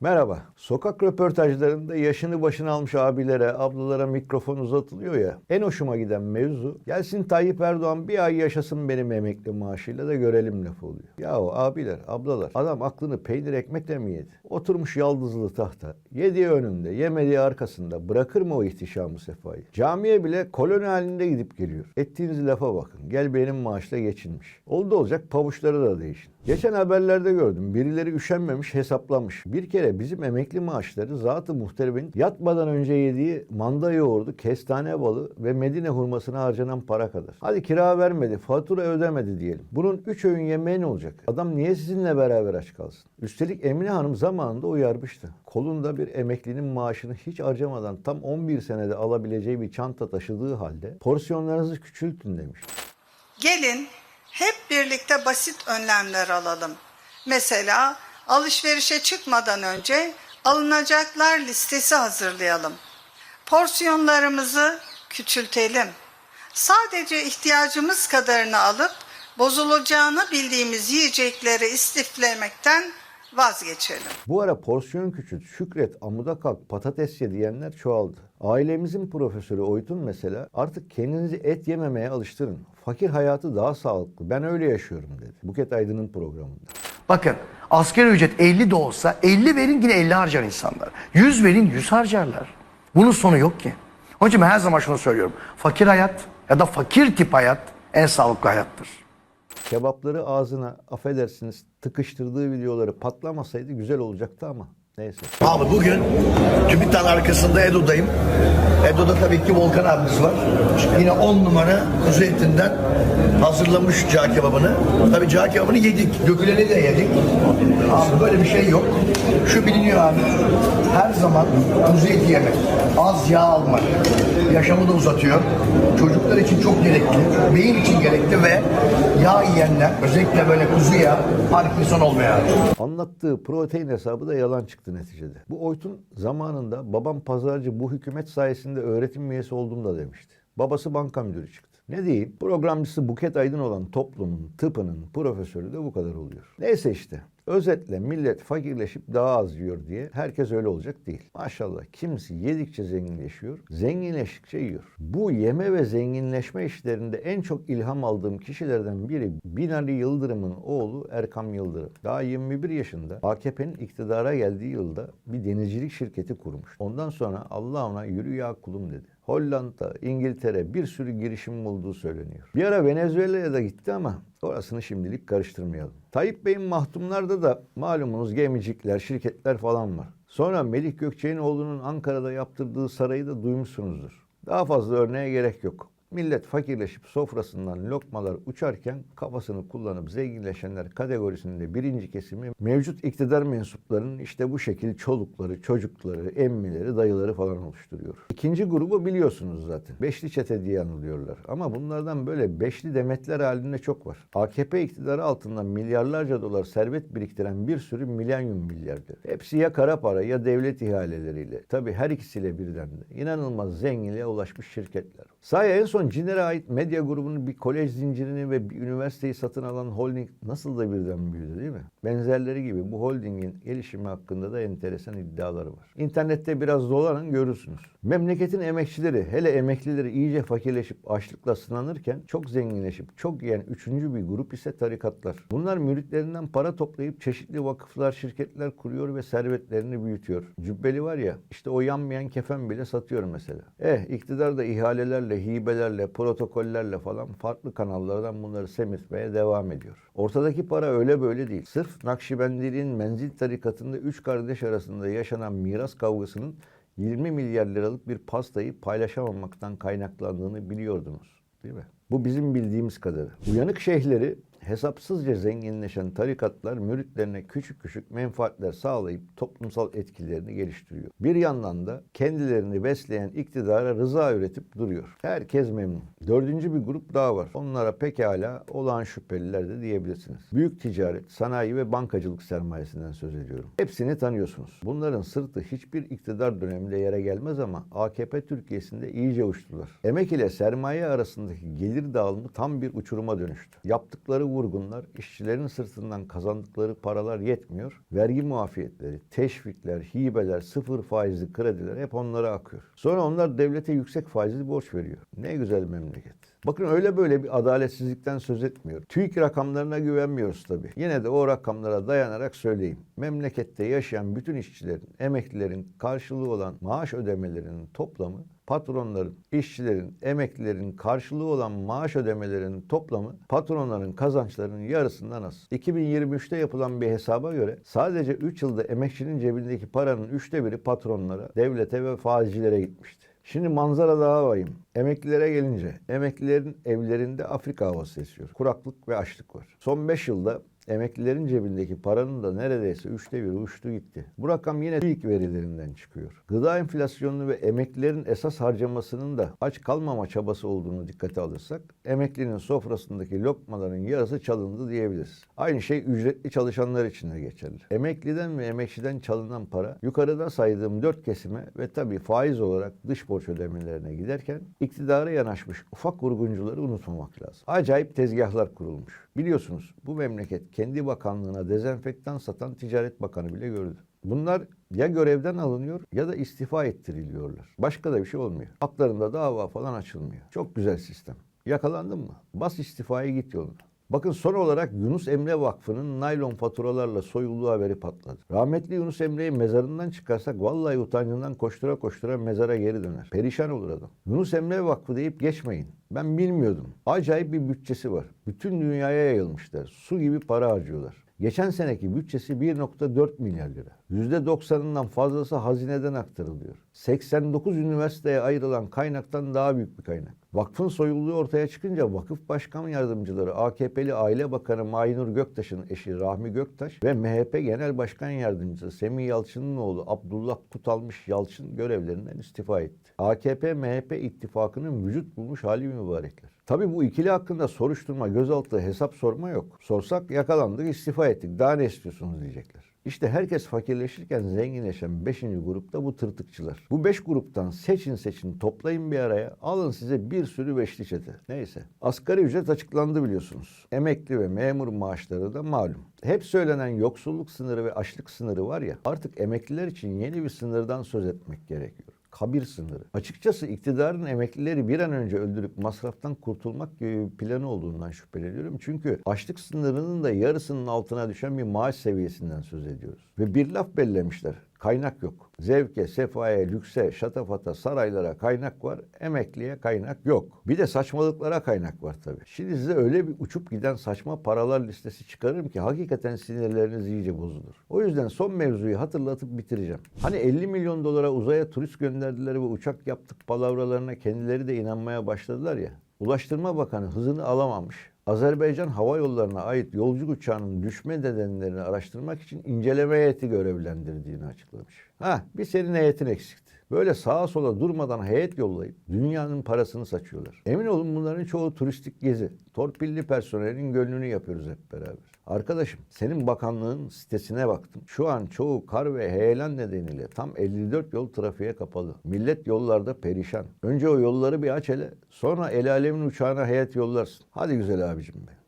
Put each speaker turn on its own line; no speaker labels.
Merhaba. Sokak röportajlarında yaşını başına almış abilere, ablalara mikrofon uzatılıyor ya. En hoşuma giden mevzu gelsin Tayyip Erdoğan bir ay yaşasın benim emekli maaşıyla da görelim lafı oluyor. Yahu abiler, ablalar adam aklını peynir ekmekle mi yedi? Oturmuş yaldızlı tahta. Yediği önünde, yemediği arkasında bırakır mı o ihtişamı sefayı? Camiye bile koloni halinde gidip geliyor. Ettiğiniz lafa bakın. Gel benim maaşla geçinmiş. Oldu olacak pabuçları da değişin. Geçen haberlerde gördüm. Birileri üşenmemiş hesaplamış. Bir kere bizim emekli maaşları zatı muhteremin yatmadan önce yediği manda yoğurdu, kestane balı ve Medine hurmasına harcanan para kadar. Hadi kira vermedi, fatura ödemedi diyelim. Bunun 3 öğün yemeği ne olacak? Adam niye sizinle beraber aç kalsın? Üstelik Emine Hanım zamanında uyarmıştı. Kolunda bir emeklinin maaşını hiç harcamadan tam 11 senede alabileceği bir çanta taşıdığı halde porsiyonlarınızı küçültün demiş.
Gelin hep birlikte basit önlemler alalım. Mesela alışverişe çıkmadan önce alınacaklar listesi hazırlayalım. Porsiyonlarımızı küçültelim. Sadece ihtiyacımız kadarını alıp bozulacağını bildiğimiz yiyecekleri istiflemekten vazgeçelim.
Bu ara porsiyon küçült, şükret, amuda kalk, patates ye diyenler çoğaldı. Ailemizin profesörü Oytun mesela artık kendinizi et yememeye alıştırın. Fakir hayatı daha sağlıklı. Ben öyle yaşıyorum dedi. Buket Aydın'ın programında.
Bakın asgari ücret 50 de olsa 50 verin yine 50 harcar insanlar. 100 verin 100 harcarlar. Bunun sonu yok ki. Onun için ben her zaman şunu söylüyorum. Fakir hayat ya da fakir tip hayat en sağlıklı hayattır.
Kebapları ağzına affedersiniz tıkıştırdığı videoları patlamasaydı güzel olacaktı ama neyse.
Abi bugün TÜBİTAK'ın arkasında Edo'dayım. Edo'da tabii ki Volkan abimiz var. Yine 10 numara kuzu etinden hazırlamış cağ kebabını. Tabii cağ kebabını yedik. Döküleni de yedik. Abi böyle bir şey yok. Şu biliniyor abi. Her zaman kuzu eti yemek. Az yağ almak. Yaşamı da uzatıyor. Çocuklar için çok gerekli. Beyin için gerekli ve yağ yiyenler özellikle böyle kuzu yağı Parkinson olmayan.
Anlattığı protein hesabı da yalan çıktı neticede. Bu Oytun zamanında babam pazarcı bu hükümet sayesinde öğretim üyesi oldum da demişti. Babası banka müdürü çıktı. Ne diyeyim? Programcısı Buket Aydın olan toplumun, tıpının profesörü de bu kadar oluyor. Neyse işte. Özetle millet fakirleşip daha az yiyor diye herkes öyle olacak değil. Maşallah kimisi yedikçe zenginleşiyor, zenginleştikçe yiyor. Bu yeme ve zenginleşme işlerinde en çok ilham aldığım kişilerden biri Binali Yıldırım'ın oğlu Erkam Yıldırım. Daha 21 yaşında AKP'nin iktidara geldiği yılda bir denizcilik şirketi kurmuş. Ondan sonra Allah ona yürü ya kulum dedi. Hollanda, İngiltere bir sürü girişim olduğu söyleniyor. Bir ara Venezuela'ya da gitti ama orasını şimdilik karıştırmayalım. Tayyip Bey'in mahtumlarda da malumunuz gemicikler, şirketler falan var. Sonra Melih Gökçe'nin oğlunun Ankara'da yaptırdığı sarayı da duymuşsunuzdur. Daha fazla örneğe gerek yok. Millet fakirleşip sofrasından lokmalar uçarken kafasını kullanıp zenginleşenler kategorisinde birinci kesimi mevcut iktidar mensuplarının işte bu şekil çolukları, çocukları, emmileri, dayıları falan oluşturuyor. İkinci grubu biliyorsunuz zaten. Beşli çete diye anılıyorlar. Ama bunlardan böyle beşli demetler halinde çok var. AKP iktidarı altında milyarlarca dolar servet biriktiren bir sürü milenyum milyarder. Hepsi ya kara para ya devlet ihaleleriyle. Tabi her ikisiyle birden de. İnanılmaz zenginliğe ulaşmış şirketler. Son Ciner'e ait medya grubunun bir kolej zincirini ve bir üniversiteyi satın alan holding nasıl da birden büyüdü değil mi? Benzerleri gibi bu holdingin gelişimi hakkında da enteresan iddiaları var. İnternette biraz dolanın görürsünüz. Memleketin emekçileri hele emeklileri iyice fakirleşip açlıkla sınanırken çok zenginleşip çok yiyen üçüncü bir grup ise tarikatlar. Bunlar müritlerinden para toplayıp çeşitli vakıflar, şirketler kuruyor ve servetlerini büyütüyor. Cübbeli var ya işte o yanmayan kefen bile satıyor mesela. Eh iktidar da ihalelerle, hibelerle, protokollerle falan farklı kanallardan bunları semirtmeye devam ediyor. Ortadaki para öyle böyle değil. Sırf Nakşibendiliğin menzil tarikatında üç kardeş arasında yaşanan miras kavgasının 20 milyar liralık bir pastayı paylaşamamaktan kaynaklandığını biliyordunuz. Değil mi? Bu bizim bildiğimiz kadarı. Uyanık şeyhleri hesapsızca zenginleşen tarikatlar müritlerine küçük küçük menfaatler sağlayıp toplumsal etkilerini geliştiriyor. Bir yandan da kendilerini besleyen iktidara rıza üretip duruyor. Herkes memnun. Dördüncü bir grup daha var. Onlara pekala olağan şüpheliler de diyebilirsiniz. Büyük ticaret, sanayi ve bankacılık sermayesinden söz ediyorum. Hepsini tanıyorsunuz. Bunların sırtı hiçbir iktidar döneminde yere gelmez ama AKP Türkiye'sinde iyice uçtular. Emek ile sermaye arasındaki gelir dağılımı tam bir uçuruma dönüştü. Yaptıkları vurgunlar işçilerin sırtından kazandıkları paralar yetmiyor. Vergi muafiyetleri, teşvikler, hibeler, sıfır faizli krediler hep onlara akıyor. Sonra onlar devlete yüksek faizli borç veriyor. Ne güzel memleket. Bakın öyle böyle bir adaletsizlikten söz etmiyor. TÜİK rakamlarına güvenmiyoruz tabii. Yine de o rakamlara dayanarak söyleyeyim. Memlekette yaşayan bütün işçilerin, emeklilerin karşılığı olan maaş ödemelerinin toplamı patronların, işçilerin, emeklilerin karşılığı olan maaş ödemelerinin toplamı patronların kazançlarının yarısından az. 2023'te yapılan bir hesaba göre sadece 3 yılda emekçinin cebindeki paranın üçte biri patronlara, devlete ve faizcilere gitmişti. Şimdi manzara daha vahim. Emeklilere gelince, emeklilerin evlerinde Afrika havası esiyor. Kuraklık ve açlık var. Son 5 yılda emeklilerin cebindeki paranın da neredeyse üçte biri uçtu gitti. Bu rakam yine ilk verilerinden çıkıyor. Gıda enflasyonunu ve emeklilerin esas harcamasının da aç kalmama çabası olduğunu dikkate alırsak, emeklinin sofrasındaki lokmaların yarısı çalındı diyebiliriz. Aynı şey ücretli çalışanlar için de geçerli. Emekliden ve emekçiden çalınan para yukarıda saydığım dört kesime ve tabii faiz olarak dış borç ödemelerine giderken iktidara yanaşmış ufak vurguncuları unutmamak lazım. Acayip tezgahlar kurulmuş. Biliyorsunuz bu memleket kendi bakanlığına dezenfektan satan Ticaret Bakanı bile gördü. Bunlar ya görevden alınıyor ya da istifa ettiriliyorlar. Başka da bir şey olmuyor. Haklarında dava falan açılmıyor. Çok güzel sistem. Yakalandın mı? Bas istifaya git yoluna. Bakın son olarak Yunus Emre Vakfı'nın naylon faturalarla soyulduğu haberi patladı. Rahmetli Yunus Emre'yi mezarından çıkarsak vallahi utancından koştura koştura mezara geri döner. Perişan olur adam. Yunus Emre Vakfı deyip geçmeyin. Ben bilmiyordum. Acayip bir bütçesi var. Bütün dünyaya yayılmışlar. Su gibi para harcıyorlar. Geçen seneki bütçesi 1.4 milyar lira. %90'ından fazlası hazineden aktarılıyor. 89 üniversiteye ayrılan kaynaktan daha büyük bir kaynak. Vakfın soyulduğu ortaya çıkınca vakıf başkan yardımcıları AKP'li Aile Bakanı Maynur Göktaş'ın eşi Rahmi Göktaş ve MHP Genel Başkan Yardımcısı Semih Yalçın'ın oğlu Abdullah Kutalmış Yalçın görevlerinden istifa etti. AKP-MHP ittifakının vücut bulmuş hali mübarekler. Tabii bu ikili hakkında soruşturma, gözaltı, hesap sorma yok. Sorsak yakalandık, istifa ettik. Daha ne istiyorsunuz diyecekler. İşte herkes fakirleşirken zenginleşen 5. grupta bu tırtıkçılar. Bu 5 gruptan seçin seçin toplayın bir araya alın size bir sürü beşli çete. Neyse. Asgari ücret açıklandı biliyorsunuz. Emekli ve memur maaşları da malum. Hep söylenen yoksulluk sınırı ve açlık sınırı var ya artık emekliler için yeni bir sınırdan söz etmek gerekiyor kabir sınırı. Açıkçası iktidarın emeklileri bir an önce öldürüp masraftan kurtulmak gibi bir planı olduğundan şüpheleniyorum. Çünkü açlık sınırının da yarısının altına düşen bir maaş seviyesinden söz ediyoruz. Ve bir laf bellemişler. Kaynak yok. Zevke, sefaya, lükse, şatafata, saraylara kaynak var. Emekliye kaynak yok. Bir de saçmalıklara kaynak var tabii. Şimdi size öyle bir uçup giden saçma paralar listesi çıkarırım ki hakikaten sinirleriniz iyice bozulur. O yüzden son mevzuyu hatırlatıp bitireceğim. Hani 50 milyon dolara uzaya turist gönderdiler ve uçak yaptık palavralarına kendileri de inanmaya başladılar ya. Ulaştırma Bakanı hızını alamamış. Azerbaycan Hava Yolları'na ait yolcu uçağının düşme nedenlerini araştırmak için inceleme heyeti görevlendirdiğini açıklamış. Ha bir senin heyetin eksikti. Böyle sağa sola durmadan heyet yollayıp dünyanın parasını saçıyorlar. Emin olun bunların çoğu turistik gezi. Torpilli personelin gönlünü yapıyoruz hep beraber. Arkadaşım senin bakanlığın sitesine baktım. Şu an çoğu kar ve heyelan nedeniyle tam 54 yol trafiğe kapalı. Millet yollarda perişan. Önce o yolları bir aç hele. Sonra el alemin uçağına heyet yollarsın. Hadi güzel abicim be.